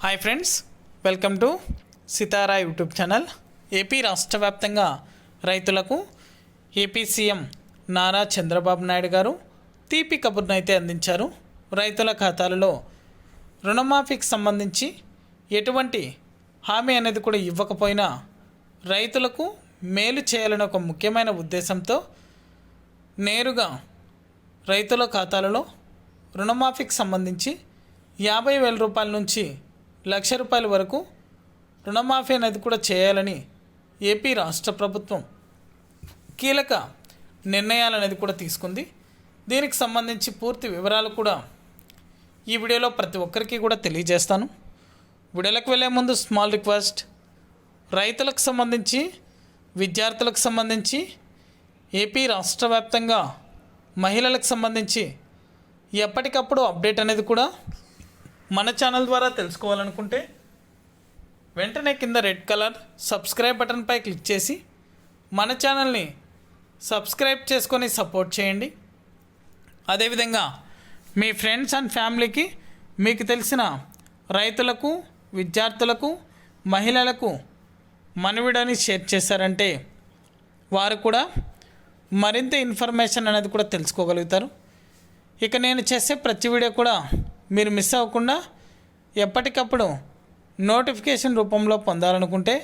Hi friends welcome to Sitara YouTube channel AP రాష్ట్ర వ్యాప్తంగా రైతులకు ఏపీ సీఎం నారా చంద్రబాబు నాయుడు గారు తీపి కబుర్నైతే అయితే అందించారు. రైతుల ఖాతాలలో రుణమాఫీకి సంబంధించి ఎటువంటి హామీ అనేది కూడా ఇవ్వకపోయినా రైతులకు మేలు చేయాలని ఒక ముఖ్యమైన ఉద్దేశంతో నేరుగా రైతుల ఖాతాలలో రుణమాఫీకి సంబంధించి యాభై వేల రూపాయల నుంచి లక్ష రూపాయల వరకు రుణమాఫీ అనేది కూడా చేయాలని ఏపీ రాష్ట్ర ప్రభుత్వం కీలక నిర్ణయాలు అనేది కూడా తీసుకుంది. దీనికి సంబంధించి పూర్తి వివరాలు కూడా ఈ వీడియోలో ప్రతి ఒక్కరికి కూడా తెలియజేస్తాను. వీడియోలకు వెళ్ళే ముందు స్మాల్ రిక్వెస్ట్ రైతులకు సంబంధించి విద్యార్థులకు సంబంధించి ఏపీ రాష్ట్ర వ్యాప్తంగా మహిళలకు సంబంధించి ఎప్పటికప్పుడు అప్డేట్ అనేది కూడా మన ఛానల్ ద్వారా తెలుసుకోవాలనుకుంటే వెంటనే కింద రెడ్ కలర్ సబ్స్క్రైబ్ బటన్పై క్లిక్ చేసి మన ఛానల్ని సబ్స్క్రైబ్ చేసుకొని సపోర్ట్ చేయండి. అదేవిధంగా మీ ఫ్రెండ్స్ అండ్ ఫ్యామిలీకి మీకు తెలిసిన రైతులకు విద్యార్థులకు మహిళలకు మనవిడని షేర్ చేశారంటే వారు కూడా మరింత ఇన్ఫర్మేషన్ అనేది కూడా తెలుసుకోగలుగుతారు. ఇక నేను చేసే ప్రతి వీడియో కూడా మీరు మిస్ అవ్వకుండా ఎప్పటికప్పుడు నోటిఫికేషన్ రూపంలో పొందాలనుకుంటే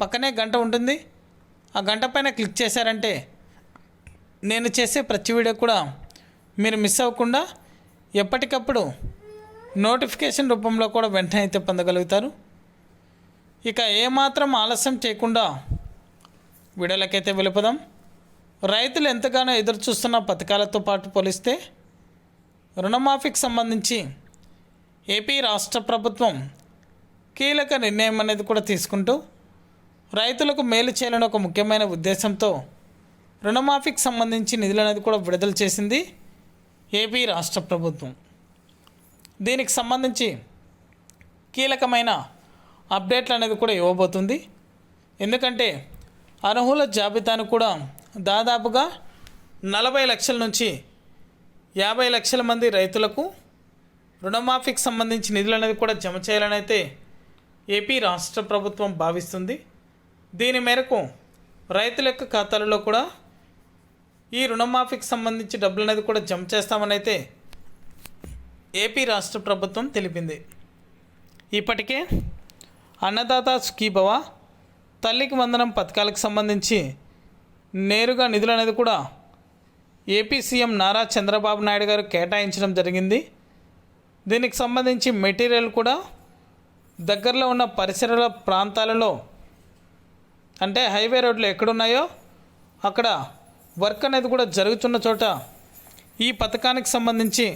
పక్కనే గంట ఉంటుంది. ఆ గంట పైన క్లిక్ చేశారంటే నేను చేసే ప్రతి వీడియో కూడా మీరు మిస్ అవ్వకుండా ఎప్పటికప్పుడు నోటిఫికేషన్ రూపంలో కూడా వెంటనే అయితే పొందగలుగుతారు. ఇక ఏమాత్రం ఆలస్యం చేయకుండా వీడియోలకైతే వెళ్ళిపోదాం. రైతులు ఎంతగానో ఎదురు చూస్తున్న పథకాలతో పాటు పోలిస్తే రుణమాఫీకి సంబంధించి ఏపీ రాష్ట్ర ప్రభుత్వం కీలక నిర్ణయం అనేది కూడా తీసుకుంటూ రైతులకు మేలు చేయాలని ఒక ముఖ్యమైన ఉద్దేశంతో రుణమాఫీకి సంబంధించి నిధులు అనేది కూడా విడుదల చేసింది ఏపీ రాష్ట్ర ప్రభుత్వం. దీనికి సంబంధించి కీలకమైన అప్డేట్లు అనేది కూడా ఇవ్వబోతుంది. ఎందుకంటే అర్హుల జాబితాను కూడా దాదాపుగా నలభై లక్షల నుంచి యాభై లక్షల మంది రైతులకు రుణమాఫీకి సంబంధించి నిధులు అనేది కూడా జమ చేయాలని అయితే ఏపీ రాష్ట్ర ప్రభుత్వం భావిస్తుంది. దీని మేరకు రైతుల యొక్క ఖాతాలలో కూడా ఈ రుణమాఫీకి సంబంధించి డబ్బులు అనేది కూడా జమ చేస్తామని అయితే ఏపీ రాష్ట్ర ప్రభుత్వం తెలిపింది. ఇప్పటికే అన్నదాత సుఖీభవ తల్లికి వందనం పథకాలకు సంబంధించి నేరుగా నిధులు అనేది కూడా ఏపీ సీఎం నారా చంద్రబాబు నాయుడు గారు కేటాయించడం జరిగింది. దీనికి సంబంధించి మెటీరియల్ కూడా దగ్గరలో ఉన్న పరిసరాల ప్రాంతాలలో అంటే హైవే రోడ్లు ఎక్కడున్నాయో అక్కడ వర్క్ అనేది కూడా జరుగుతున్న చోట ఈ పథకానికి సంబంధించి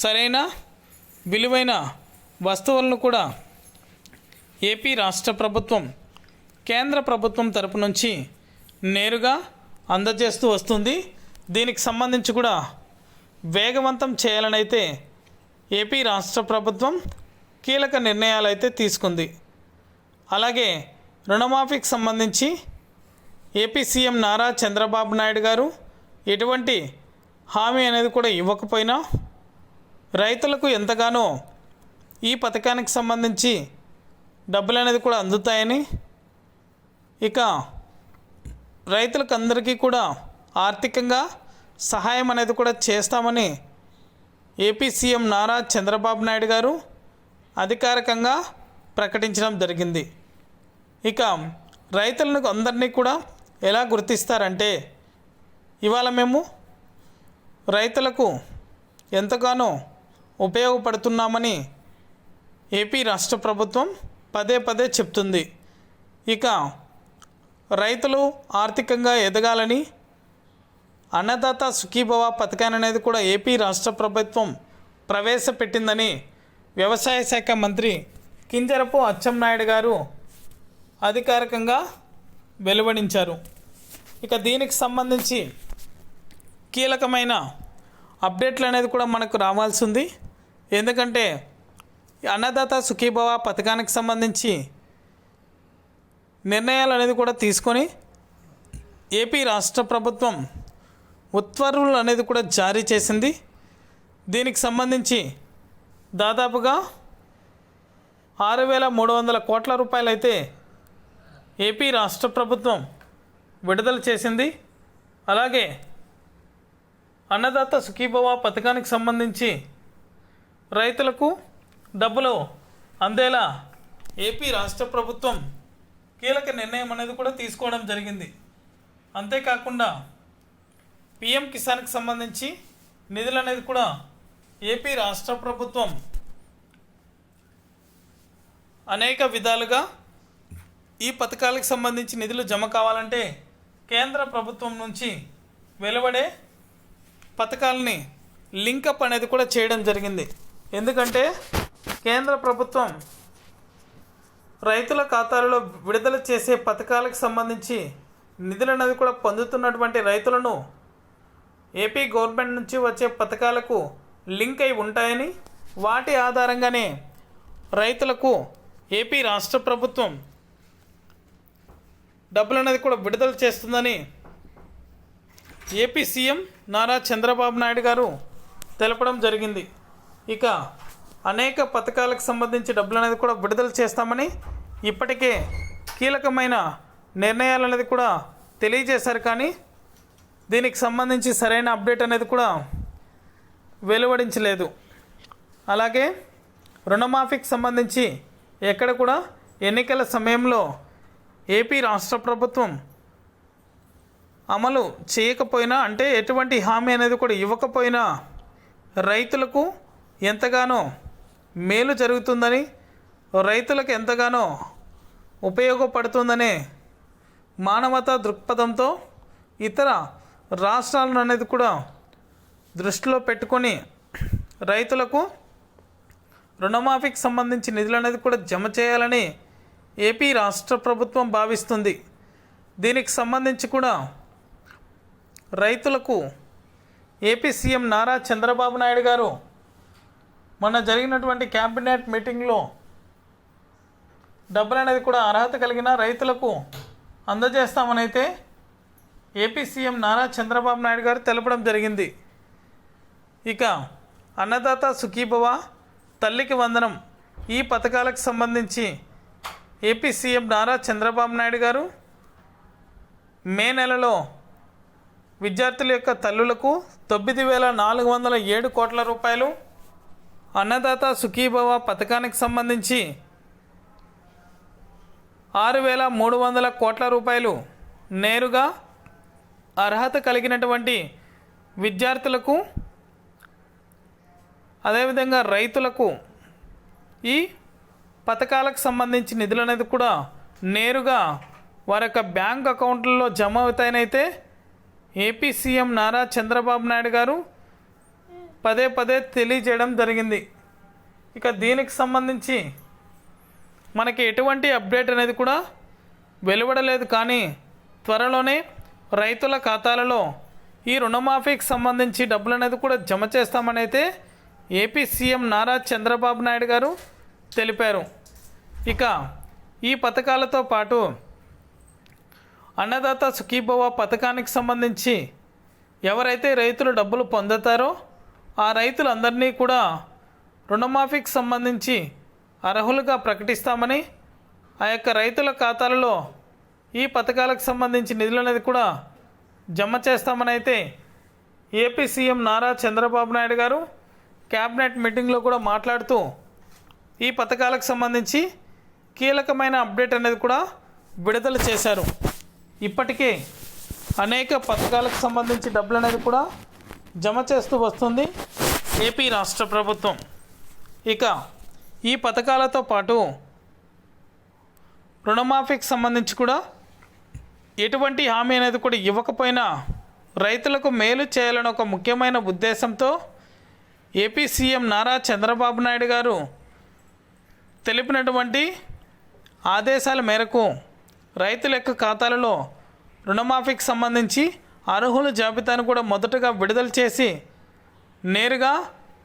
సరైన విలువైన వస్తువులను కూడా ఏపీ రాష్ట్ర ప్రభుత్వం కేంద్ర ప్రభుత్వం తరపు నుంచి నేరుగా అందజేస్తూ వస్తుంది. దీనికి సంబంధించి కూడా వేగవంతం చేయాలనైతే ఏపీ రాష్ట్ర ప్రభుత్వం కీలక నిర్ణయాలు అయితే తీసుకుంది. అలాగే రుణమాఫీకి సంబంధించి ఏపీ సీఎం నారా చంద్రబాబు నాయుడు గారు ఎటువంటి హామీ అనేది కూడా ఇవ్వకపోయినా రైతులకు ఎంతగానో ఈ పథకానికి సంబంధించి డబ్బులు అనేది కూడా అందుతాయని ఇక రైతులకు అందరికీ కూడా ఆర్థికంగా సహాయం అనేది కూడా చేస్తామని ఏపీ సీఎం నారా చంద్రబాబు నాయుడు గారు అధికారికంగా ప్రకటించడం జరిగింది. ఇక రైతులను అందరినీ కూడా ఎలా గుర్తిస్తారంటే ఇవాళ మేము రైతులకు ఎంతగానో ఉపయోగపడుతున్నామని ఏపీ రాష్ట్ర ప్రభుత్వం పదే పదే చెప్తుంది. ఇక రైతులు ఆర్థికంగా ఎదగాలని అన్నదాత సుఖీభవ పథకాన్ని అనేది కూడా ఏపీ రాష్ట్ర ప్రభుత్వం ప్రవేశపెట్టిందని వ్యవసాయ శాఖ మంత్రి కింజరపు అచ్చెన్నాయుడు గారు అధికారికంగా వెలువడించారు. ఇక దీనికి సంబంధించి కీలకమైన అప్డేట్లు అనేది కూడా మనకు రావాల్సి ఉంది ఎందుకంటే అన్నదాత సుఖీభవ పథకానికి సంబంధించి నిర్ణయాలు అనేది కూడా తీసుకొని ఏపీ రాష్ట్ర ప్రభుత్వం ఉత్తర్వులు అనేది కూడా జారీ చేసింది. దీనికి సంబంధించి దాదాపుగా ఆరు వేల మూడు వందల కోట్ల రూపాయలైతే ఏపీ రాష్ట్ర ప్రభుత్వం విడుదల చేసింది. అలాగే అన్నదాత సుఖీభవ పథకానికి సంబంధించి రైతులకు డబ్బులు అందేలా ఏపీ రాష్ట్ర ప్రభుత్వం కీలక నిర్ణయం అనేది కూడా తీసుకోవడం జరిగింది. అంతేకాకుండా పిఎం కిసాన్కి సంబంధించి నిధులు అనేది కూడా ఏపీ రాష్ట్ర ప్రభుత్వం అనేక విధాలుగా ఈ పథకాలకు సంబంధించి నిధులు జమ కావాలంటే కేంద్ర ప్రభుత్వం నుంచి వెలువడే పథకాలని లింకప్ అనేది కూడా చేయడం జరిగింది. ఎందుకంటే కేంద్ర ప్రభుత్వం రైతుల ఖాతాలలో విడుదల చేసే పథకాలకు సంబంధించి నిధులు అనేది కూడా పొందుతున్నటువంటి రైతులను ఏపీ గవర్నమెంట్ నుంచి వచ్చే పథకాలకు లింక్ అయి ఉంటాయని వాటి ఆధారంగానే రైతులకు ఏపీ రాష్ట్ర ప్రభుత్వం డబ్బులు అనేది కూడా విడుదల చేస్తుందని ఏపీ సీఎం నారా చంద్రబాబు నాయుడు గారు తెలపడం జరిగింది. ఇక అనేక పథకాలకు సంబంధించి డబ్బులు అనేది కూడా విడుదల చేస్తామని ఇప్పటికే కీలకమైన నిర్ణయాలు అనేది కూడా తెలియజేశారు కానీ దీనికి సంబంధించి సరైన అప్డేట్ అనేది కూడా వెలువడించలేదు. అలాగే రుణమాఫీకి సంబంధించి ఎక్కడ కూడా ఎన్నికల సమయంలో ఏపీ రాష్ట్ర ప్రభుత్వం అమలు చేయకపోయినా అంటే ఎటువంటి హామీ అనేది కూడా ఇవ్వకపోయినా రైతులకు ఎంతగానో మేలు జరుగుతుందని రైతులకు ఎంతగానో ఉపయోగపడుతుందనే మానవతా దృక్పథంతో ఇతర రాష్ట్రాలను అనేది కూడా దృష్టిలో పెట్టుకొని రైతులకు రుణమాఫీకి సంబంధించి నిధులు అనేది కూడా జమ చేయాలని ఏపీ రాష్ట్ర ప్రభుత్వం భావిస్తుంది. దీనికి సంబంధించి కూడా రైతులకు ఏపీ సీఎం నారా చంద్రబాబు నాయుడు గారు మొన్న జరిగినటువంటి క్యాబినెట్ మీటింగ్లో డబ్బులు అనేది కూడా అర్హత కలిగిన రైతులకు అందజేస్తామనైతే ఏపీ సీఎం నారా చంద్రబాబు నాయుడు గారు తెలపడం జరిగింది. ఇక అన్నదాత సుఖీభవ తల్లికి వందనం ఈ పథకాలకు సంబంధించి AP CM Nara Chandrababu Naidu garu May నెలలో విద్యార్థుల యొక్క తల్లులకు తొమ్మిది వేల నాలుగు వందల ఏడు కోట్ల రూపాయలు అన్నదాత సుఖీభవ పథకానికి సంబంధించి ఆరు వేల మూడు వందల కోట్ల రూపాయలు నేరుగా అర్హత కలిగినటువంటి విద్యార్థులకు అదేవిధంగా రైతులకు ఈ పథకాలకు సంబంధించి నిధులు అనేది కూడా నేరుగా వారి యొక్క బ్యాంక్ అకౌంట్లలో జమ అవుతాయనైతే ఏపీ సీఎం నారా చంద్రబాబు నాయుడు గారు పదే పదే తెలియజేయడం జరిగింది. ఇక దీనికి సంబంధించి మనకి ఎటువంటి అప్డేట్ అనేది కూడా వెలువడలేదు. కానీ త్వరలోనే రైతుల ఖాతాలలో ఈ రుణమాఫీకి సంబంధించి డబ్బులు అనేది కూడా జమ చేస్తామని అయితే ఏపీ సీఎం నారా చంద్రబాబు నాయుడు గారు తెలిపారు. ఇక ఈ పథకాలతో పాటు అన్నదాత సుఖీభవ పథకానికి సంబంధించి ఎవరైతే రైతులు డబ్బులు పొందుతారో ఆ రైతులందరినీ కూడా రుణమాఫీకి సంబంధించి అర్హులుగా ప్రకటిస్తామని ఆ యొక్క రైతుల ఖాతాలలో ఈ పథకాలకు సంబంధించి నిధులు అనేది కూడా జమ చేస్తామని అయితే AP CM Nara Chandrababu Naidu garu cabinet మీటింగ్లో కూడా మాట్లాడుతూ ఈ పథకాలకు సంబంధించి కీలకమైన అప్డేట్ అనేది కూడా విడుదల చేశారు. ఇప్పటికే అనేక పథకాలకు సంబంధించి డబ్బులు అనేది కూడా జమ చేస్తూ వస్తుంది ఏపీ రాష్ట్ర ప్రభుత్వం. ఇక ఈ పథకాలతో పాటు రుణమాఫీకి సంబంధించి కూడా ఎటువంటి హామీ అనేది కూడా ఇవ్వకపోయినా రైతులకు మేలు చేయాలని ఒక ముఖ్యమైన ఉద్దేశంతో ఏపీ సీఎం నారా చంద్రబాబు నాయుడు గారు తెలిపినటువంటి ఆదేశాల మేరకు రైతుల యొక్క ఖాతాలలో రుణమాఫీకి సంబంధించి అర్హుల జాబితాను కూడా మొదటగా విడుదల చేసి నేరుగా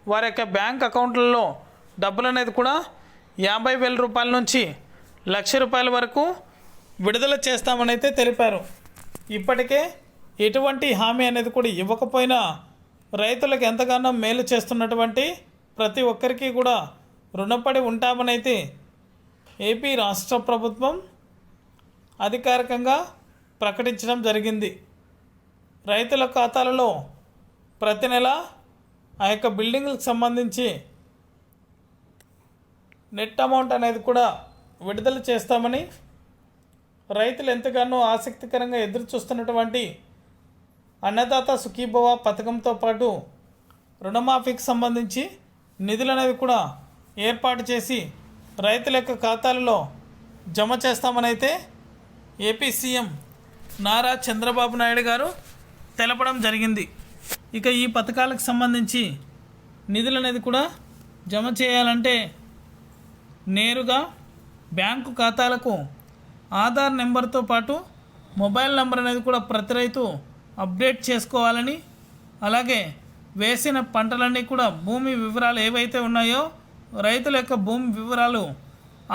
వారి యొక్క బ్యాంక్ అకౌంట్లలో డబ్బులు అనేది కూడా యాభై వేల రూపాయల నుంచి లక్ష రూపాయల వరకు విడుదల చేస్తామని అయితే తెలిపారు. ఇప్పటికే ఎటువంటి హామీ అనేది కూడా ఇవ్వకపోయినా రైతులకు ఎంతగానో మేలు చేస్తున్నటువంటి ప్రతి ఒక్కరికి కూడా రుణపడి ఉంటామనైతే ఏపీ రాష్ట్ర ప్రభుత్వం అధికారికంగా ప్రకటించడం జరిగింది. రైతుల ఖాతాలలో ప్రతి నెల ఆ యొక్క బిల్డింగ్లకు సంబంధించి నెట్ అమౌంట్ అనేది కూడా విడుదల చేస్తామని రైతులు ఎంతగానో ఆసక్తికరంగా ఎదురు చూస్తున్నటువంటి అన్నదాత సుఖీభవ పథకంతో పాటు రుణమాఫీకి సంబంధించి నిధులు అనేది కూడా ఏర్పాటు చేసి రైతుల యొక్క ఖాతాలలో జమ చేస్తామనైతే ఏపీ సీఎం నారా చంద్రబాబు నాయుడు గారు తెలపడం జరిగింది. ఇక ఈ పథకాలకు సంబంధించి నిధులు అనేది కూడా జమ చేయాలంటే నేరుగా బ్యాంకు ఖాతాలకు ఆధార్ నెంబర్తో పాటు మొబైల్ నెంబర్ అనేది కూడా ప్రతి రైతు అప్డేట్ చేసుకోవాలని అలాగే వేసిన పంటలన్నీ కూడా భూమి వివరాలు ఏవైతే ఉన్నాయో రైతుల యొక్క భూమి వివరాలు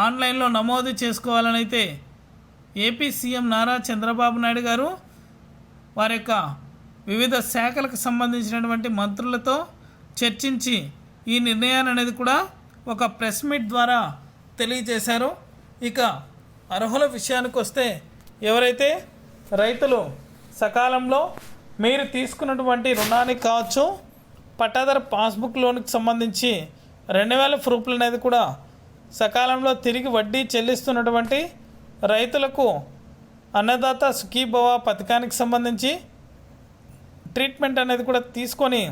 ఆన్లైన్లో నమోదు చేసుకోవాలని అయితే ఏపీ సీఎం నారా చంద్రబాబు నాయుడు గారు వారి యొక్క వివిధ శాఖలకు సంబంధించినటువంటి మంత్రులతో చర్చించి ఈ నిర్ణయాన్ని అనేది కూడా ఒక ప్రెస్ మీట్ ద్వారా తెలియజేశారు. ఇక అర్హుల విషయానికి వస్తే ఎవరైతే రైతులు సకాలంలో మీరు తీసుకున్నటువంటి రుణానికి కావచ్చు పట్టాదారు పాస్బుక్ లోన్కి సంబంధించి రెండు వేల ప్రూఫ్లు అనేది కూడా సకాలంలో తిరిగి వడ్డీ చెల్లిస్తున్నటువంటి రైతులకు అన్నదాత సుఖీభవ పథకానికి సంబంధించి ట్రీట్మెంట్ అనేది కూడా తీసుకొని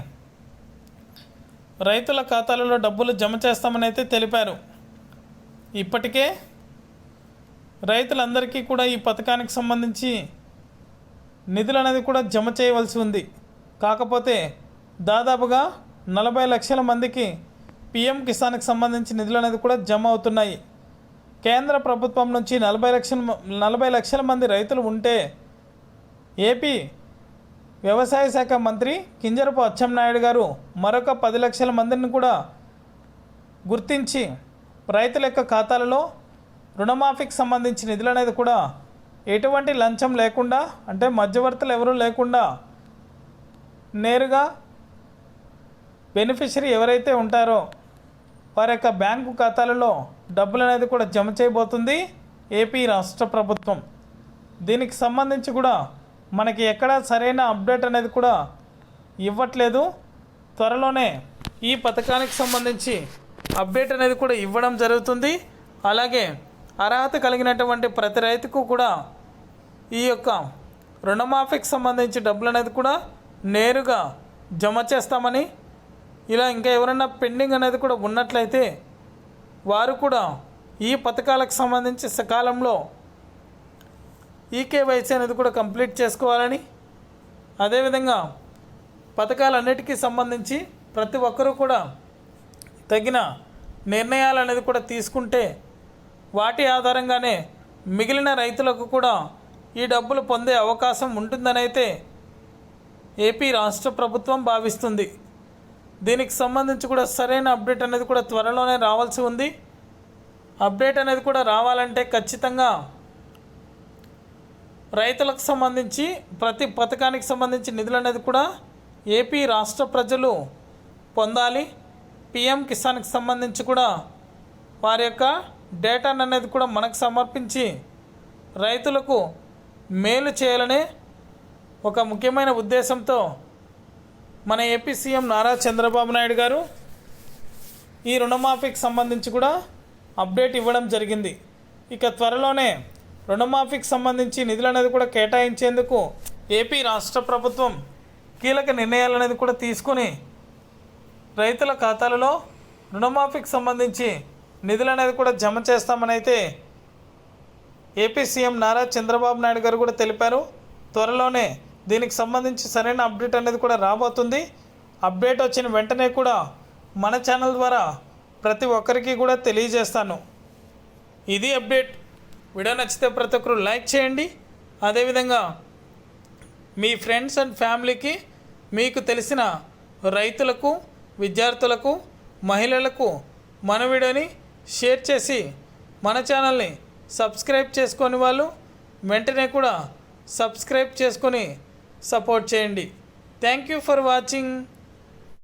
రైతుల ఖాతాలలో డబ్బులు జమ చేస్తామని అయితే తెలిపారు. ఇప్పటికే రైతులందరికీ కూడా ఈ పథకానికి సంబంధించి నిధులు అనేది కూడా జమ చేయవలసి ఉంది. కాకపోతే దాదాపుగా నలభై లక్షల మందికి పిఎం కిసాన్కి సంబంధించి నిధులు అనేది కూడా జమ అవుతున్నాయి. కేంద్ర ప్రభుత్వం నుంచి నలభై లక్షల నలభై లక్షల మంది రైతులు ఉంటే ఏపీ వ్యవసాయ శాఖ మంత్రి కింజరపు అచ్చెన్నాయుడు గారు మరొక పది లక్షల మందిని కూడా గుర్తించి రైతుల యొక్క ఖాతాలలో రుణమాఫీకి సంబంధించి నిధులు అనేది కూడా ఎటువంటి లంచం లేకుండా అంటే మధ్యవర్తులు ఎవరూ లేకుండా నేరుగా బెనిఫిషరీ ఎవరైతే ఉంటారో వారి యొక్క బ్యాంకు ఖాతాలలో డబ్బులు అనేది కూడా జమ చేయబోతుంది ఏపీ రాష్ట్ర ప్రభుత్వం. దీనికి సంబంధించి కూడా మనకి ఎక్కడ సరైన అప్డేట్ అనేది కూడా ఇవ్వట్లేదు. త్వరలోనే ఈ పథకానికి సంబంధించి అప్డేట్ అనేది కూడా ఇవ్వడం జరుగుతుంది. అలాగే అర్హత కలిగినటువంటి ప్రతి రైతుకు కూడా ఈ యొక్క రుణమాఫీకి సంబంధించి డబ్బులు అనేది కూడా నేరుగా జమ చేస్తామని ఇలా ఇంకా ఎవరైనా పెండింగ్ అనేది కూడా ఉన్నట్లయితే వారు కూడా ఈ పథకాలకు సంబంధించి సకాలంలో ఈకేవైసీ అనేది కూడా కంప్లీట్ చేసుకోవాలని అదేవిధంగా పథకాలన్నిటికీ సంబంధించి ప్రతి ఒక్కరూ కూడా తగిన నిర్ణయాలు అనేది కూడా తీసుకుంటే వాటి ఆధారంగానే మిగిలిన రైతులకు కూడా ఈ డబ్బులు పొందే అవకాశం ఉంటుందనైతే ఏపీ రాష్ట్ర ప్రభుత్వం భావిస్తుంది. దీనికి సంబంధించి కూడా సరైన అప్డేట్ అనేది కూడా త్వరలోనే రావాల్సి ఉంది. అప్డేట్ అనేది కూడా రావాలంటే ఖచ్చితంగా రైతులకు సంబంధించి ప్రతి పథకానికి సంబంధించి నిధులు అనేది కూడా ఏపీ రాష్ట్ర ప్రజలు పొందాలి. పిఎం కిసాన్కి సంబంధించి కూడా వారి యొక్క డేటాను అనేది కూడా మనకు సమర్పించి రైతులకు మేలు చేయాలనే ఒక ముఖ్యమైన ఉద్దేశంతో మన ఏపీ సీఎం నారా చంద్రబాబు నాయుడు గారు ఈ రుణమాఫీకి సంబంధించి కూడా అప్డేట్ ఇవ్వడం జరిగింది. ఇక త్వరలోనే రుణమాఫీకి సంబంధించి నిధులు అనేది కూడా కేటాయించేందుకు ఏపీ రాష్ట్ర ప్రభుత్వం కీలక నిర్ణయాలు అనేది కూడా తీసుకొని రైతుల ఖాతాలలో రుణమాఫీకి సంబంధించి నిధులు అనేది కూడా జమ చేస్తామని అయితే ఏపీ సీఎం నారా చంద్రబాబు నాయుడు గారు కూడా తెలిపారు. త్వరలోనే దీనికి సంబంధించి సరైన అప్డేట్ అనేది కూడా రాబోతుంది. అప్డేట్ వచ్చిన వెంటనే కూడా మన ఛానల్ ద్వారా ప్రతి ఒక్కరికి కూడా తెలియజేస్తాను. ఇది అప్డేట్. వీడియో నచ్చితే ప్రతి ఒక్కరు లైక్ చేయండి. అదేవిధంగా మీ ఫ్రెండ్స్ అండ్ ఫ్యామిలీకి మీకు తెలిసిన రైతులకు విద్యార్థులకు మహిళలకు మన వీడియోని షేర్ చేసి మన ఛానల్ని సబ్స్క్రైబ్ చేసుకొని వాళ్ళు వెంటనే కూడా సబ్స్క్రైబ్ చేసుకొని సపోర్ట్ చేయండి. Thank you for watching